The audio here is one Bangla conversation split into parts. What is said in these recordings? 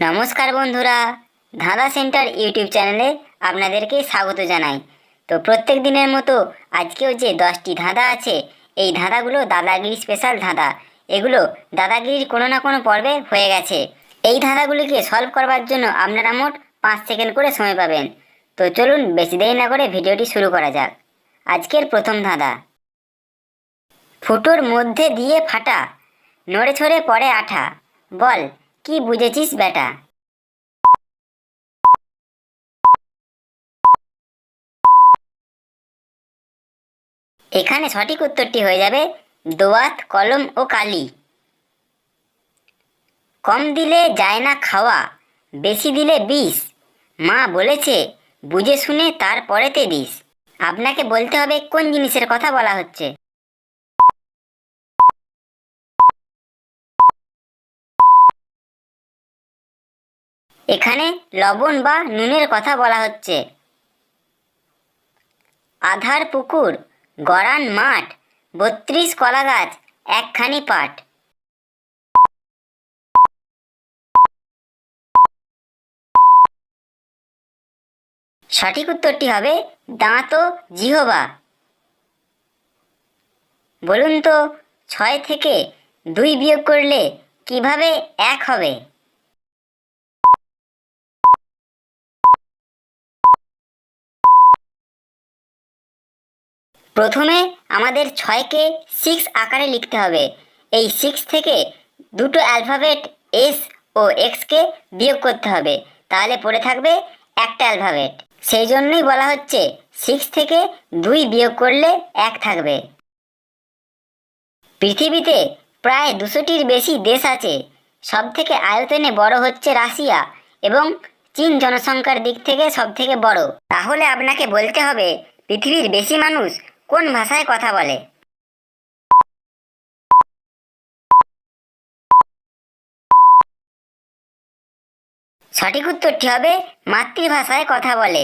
নমস্কার বন্ধুরা, ধাঁধা সেন্টার ইউটিউব চ্যানেলে আপনাদেরকে স্বাগত জানাই। তো প্রত্যেক দিনের মতো আজকেও যে দশটি ধাঁধা আছে, এই ধাঁধাগুলো দাদাগিরি স্পেশাল ধাঁধা। এগুলো দাদাগিরির কোনো না কোনো পর্বে হয়ে গেছে। এই ধাঁধাগুলিকে সলভ করবার জন্য আপনারা মোট পাঁচ সেকেন্ড করে সময় পাবেন। তো চলুন বেশি দেরি না করে ভিডিওটি শুরু করা যাক। আজকের প্রথম ধাঁধা। ফুটোর মধ্যে দিয়ে ফাটা, নড়ে ছড়ে পড়ে আঠা। বল কি বুঝেছিস বেটা? এখানে সঠিক উত্তরটি হয়ে যাবে দোয়াত, কলম ও কালি। কম দিলে যায় না খাওয়া, বেশি দিলে বিষ। মা বলেছে, বুঝে শুনে তারপরেতে দিস। আপনাকে বলতে হবে কোন জিনিসের কথা বলা হচ্ছে। এখানে লবণ বা নুনের কথা বলা হচ্ছে। আধার পুকুর, গড়ান মাঠ, বত্রিশ কলা গাছ, একখানি পাট। সঠিক উত্তরটি হবে দাঁত ও জিহবা। বলুন তো, ছয় থেকে দুই বিয়োগ করলে কীভাবে এক হবে? প্রথমে আমাদের ছয়কে সিক্স আকারে লিখতে হবে। এই সিক্স থেকে দুটো অ্যালফাবেট এস ও এক্সকে বিয়োগ করতে হবে। তাহলে পড়ে থাকবে একটা অ্যালফাবেট সেই জন্যই বলা হচ্ছে সিক্স থেকে দুই বিয়োগ করলে এক থাকবে। পৃথিবীতে প্রায় দুশোটির বেশি দেশ আছে। সব থেকে আয়তনে বড় হচ্ছে রাশিয়া এবং চীন জনসংখ্যার দিক থেকে সব থেকে বড়। তাহলে আপনাকে বলতে হবে, পৃথিবীর বেশি মানুষ কোন ভাষায় কথা বলে? সঠিক উত্তরটি হবে মাতৃভাষায় কথা বলে।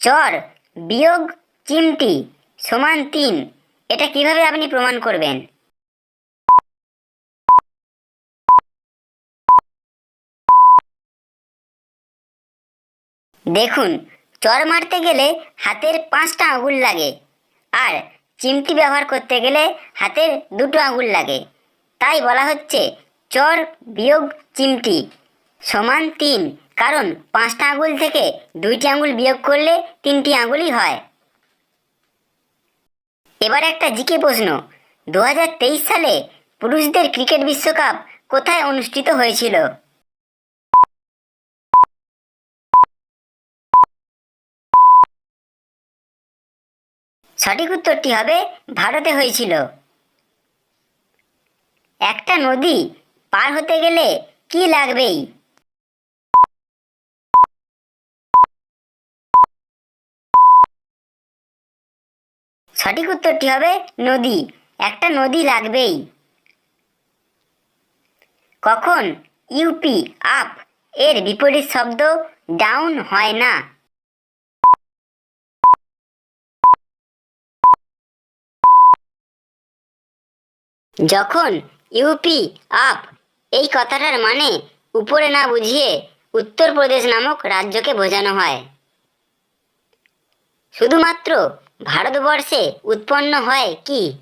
চর, বিয়োগ, চিমটি, সমান তিন, এটা কীভাবে আপনি প্রমাণ করবেন? দেখুন চর মারতে গেলে হাতের পাঁচটা আঙুল লাগে। আর চিমটি ব্যবহার করতে গেলে হাতের দুটো আঙুল লাগে। তাই বলা হচ্ছে চর বিয়োগ চিমটি সমান তিন। কারণ পাঁচটা আঙুল থেকে দুইটি আঙুল বিয়োগ করলে তিনটি আঙুলই হয়। এবার একটা জিকে প্রশ্ন। দু হাজার তেইশ সালে পুরুষদের ক্রিকেট বিশ্বকাপ কোথায় অনুষ্ঠিত হয়েছিল? সঠিক উত্তরটি হবে ভারতে হয়েছিল। একটা নদী পার হতে গেলে কি লাগবেই? সঠিক উত্তরটি হবে নদী। একটা নদী লাগবেই। কখন ইউপি আপ এর বিপরীত শব্দ ডাউন হয় না? যখন ইউপি, আপ এই কথাটার মানে উপরে না বুঝিয়ে উত্তরপ্রদেশ নামক রাজ্যকে বোঝানো হয়। শুধুমাত্র ভারতবর্ষে উৎপন্ন হয় কি?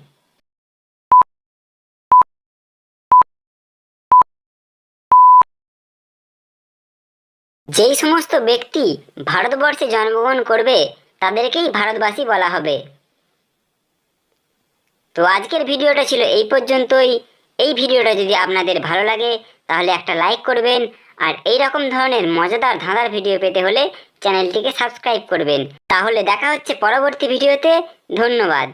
যেই সমস্ত ব্যক্তি ভারতবর্ষে জন্মগ্রহণ করবে, তাদেরকেই ভারতবাসী বলা হবে। তো আজকের ভিডিওটা ছিল এই পর্যন্তই। এই ভিডিওটা যদি আপনাদের ভালো লাগে, তাহলে একটা লাইক করবেন আর এই রকম ধরনের মজাদার ধাঁধার ভিডিও পেতে হলে চ্যানেলটিকে সাবস্ক্রাইব করবেন। তাহলে দেখা হচ্ছে পরবর্তী ভিডিওতে। ধন্যবাদ।